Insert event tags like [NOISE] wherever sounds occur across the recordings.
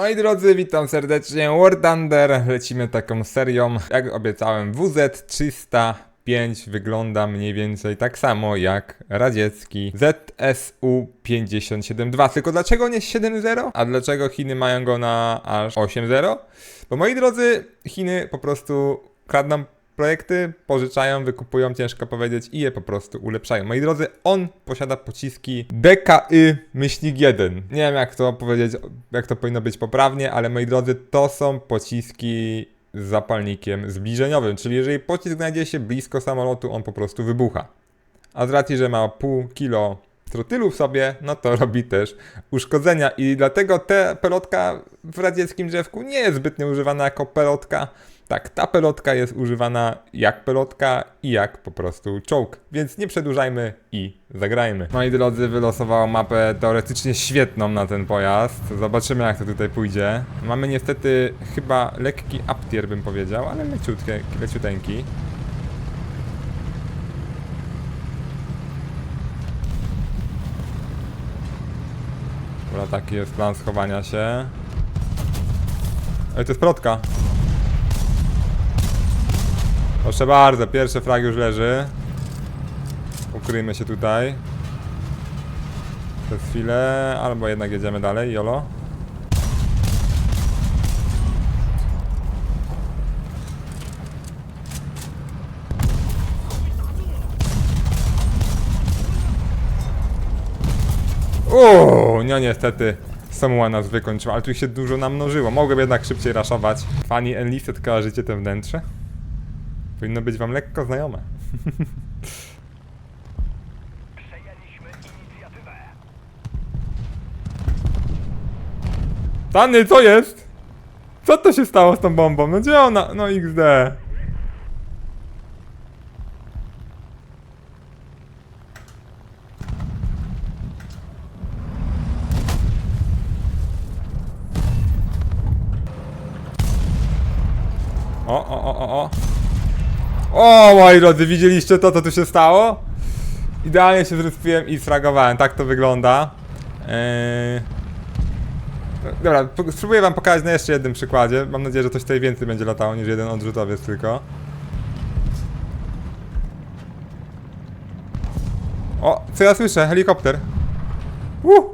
Moi drodzy, witam serdecznie. War Thunder. Lecimy taką serią. Jak obiecałem, WZ-305 wygląda mniej więcej tak samo jak radziecki ZSU-572. Tylko dlaczego nie 7.0? A dlaczego Chiny mają go na aż 8.0? Bo moi drodzy, Chiny po prostu kradną projekty, pożyczają, wykupują, ciężko powiedzieć, i je po prostu ulepszają. Moi drodzy, on posiada pociski DKY myślnik 1. Nie wiem jak to powiedzieć, jak to powinno być poprawnie, ale moi drodzy, to są pociski z zapalnikiem zbliżeniowym, czyli jeżeli pocisk znajdzie się blisko samolotu, on po prostu wybucha. A z racji, że ma pół kilo trotylu w sobie, no to robi też uszkodzenia i dlatego ta pelotka w radzieckim drzewku nie jest zbytnio używana jako pelotka. Tak, ta pelotka jest używana jak pelotka i jak po prostu czołg. Więc nie przedłużajmy i zagrajmy. Moi drodzy, wylosowało mapę teoretycznie świetną na ten pojazd. Zobaczymy jak to tutaj pójdzie. Mamy niestety chyba lekki uptier bym powiedział, ale leciutki, leciuteńki. Dobra, taki jest plan schowania się. Ej, to jest protka. Proszę bardzo, pierwszy frag już leży. Ukryjmy się tutaj. Przez chwilę, albo jednak jedziemy dalej, jolo. Uuu, no niestety. Samuła nas wykończyła, ale tu się dużo namnożyło. Mogłem jednak szybciej raszować. Fani Enlisted kojarzycie te wnętrze? Powinno być wam lekko znajome. [LAUGHS] Tany, co jest? Co to się stało z tą bombą? No gdzie ona? No XD. O, o, o, o, o. O, moi drodzy, widzieliście to, co tu się stało? Idealnie się zrespiłem i sfragowałem, tak to wygląda. Eee... Dobra, spróbuję wam pokazać na jeszcze jednym przykładzie. Mam nadzieję, że coś tutaj więcej będzie latało niż jeden odrzutowiec tylko. O, co ja słyszę? Helikopter. Uh!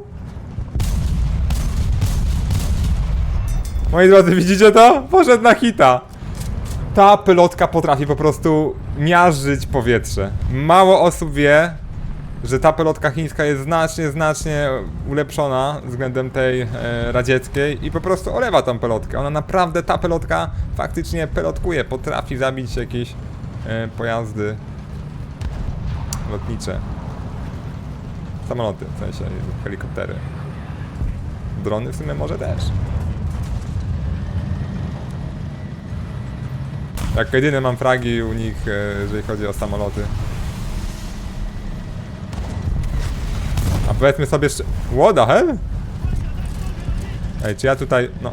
Moi drodzy, widzicie to? Poszedł na hita. Ta pelotka potrafi po prostu miażdżyć powietrze. Mało osób wie, że ta pelotka chińska jest znacznie, znacznie ulepszona względem tej e, radzieckiej i po prostu olewa tą pelotkę. Ona naprawdę, ta pelotka faktycznie pelotkuje, potrafi zabić jakieś e, pojazdy lotnicze. Samoloty, w sensie helikoptery. Drony w sumie może też. Jak jedyny mam fragi u nich, e, jeżeli chodzi o samoloty. A powiedzmy sobie jeszcze... What the hell? Ej, czy ja tutaj... no...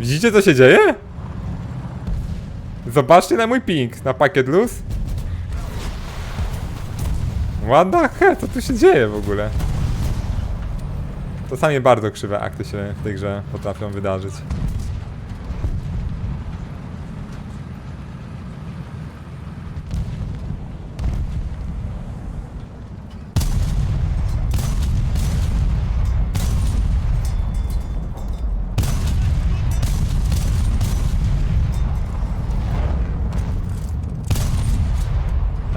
Widzicie co się dzieje? Zobaczcie na mój ping, na pakiet luz. What the hell, co tu się dzieje w ogóle? Czasami bardzo krzywe akty się w tej grze potrafią wydarzyć.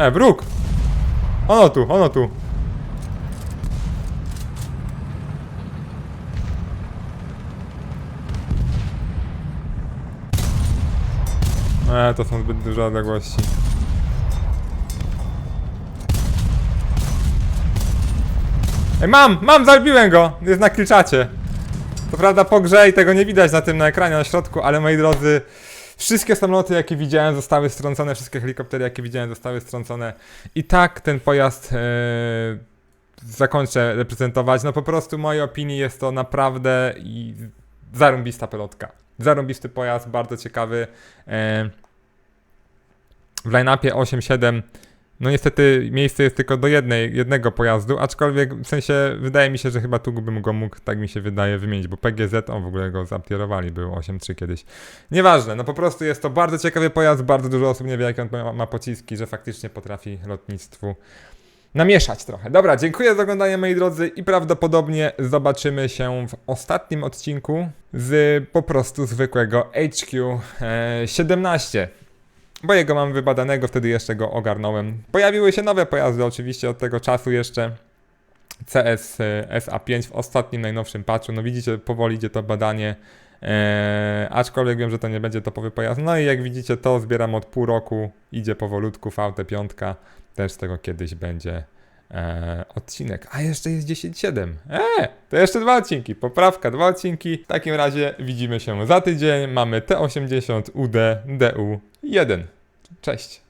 E, Bruk! Ono tu, ono tu. E, to są zbyt duże odległości. Ej, mam! Mam! Zabiłem go! Jest na kilczacie. To prawda po grze i tego nie widać na tym na ekranie na środku, ale moi drodzy, wszystkie samoloty jakie widziałem zostały strącone, wszystkie helikoptery jakie widziałem zostały strącone. I tak ten pojazd e, zakończę reprezentować. No po prostu w mojej opinii jest to naprawdę zarąbista pelotka. Zarąbisty pojazd, bardzo ciekawy. E, w line-upie 8.7 No niestety miejsce jest tylko do jednej, jednego pojazdu, aczkolwiek w sensie wydaje mi się, że chyba tu bym go mógł, tak mi się wydaje, wymienić, bo PGZ, on w ogóle go zaptierowali, był 8.3 kiedyś. Nieważne, no po prostu jest to bardzo ciekawy pojazd, bardzo dużo osób nie wie, jakie on ma, ma pociski, że faktycznie potrafi lotnictwu namieszać trochę. Dobra, dziękuję za oglądanie moi drodzy i prawdopodobnie zobaczymy się w ostatnim odcinku z po prostu zwykłego HQ e, 17. Bo jego mam wybadanego, wtedy jeszcze go ogarnąłem. Pojawiły się nowe pojazdy oczywiście od tego czasu jeszcze. CS e, SA5 w ostatnim, najnowszym patchu. No widzicie, powoli idzie to badanie. Eee, aczkolwiek wiem, że to nie będzie topowy pojazd. No i jak widzicie, to zbieram od pół roku. Idzie powolutku, VT5. Też z tego kiedyś będzie e, odcinek. A jeszcze jest 10.7. Eee, to jeszcze dwa odcinki. Poprawka, dwa odcinki. W takim razie widzimy się za tydzień. Mamy T80 UD DU1. Cześć.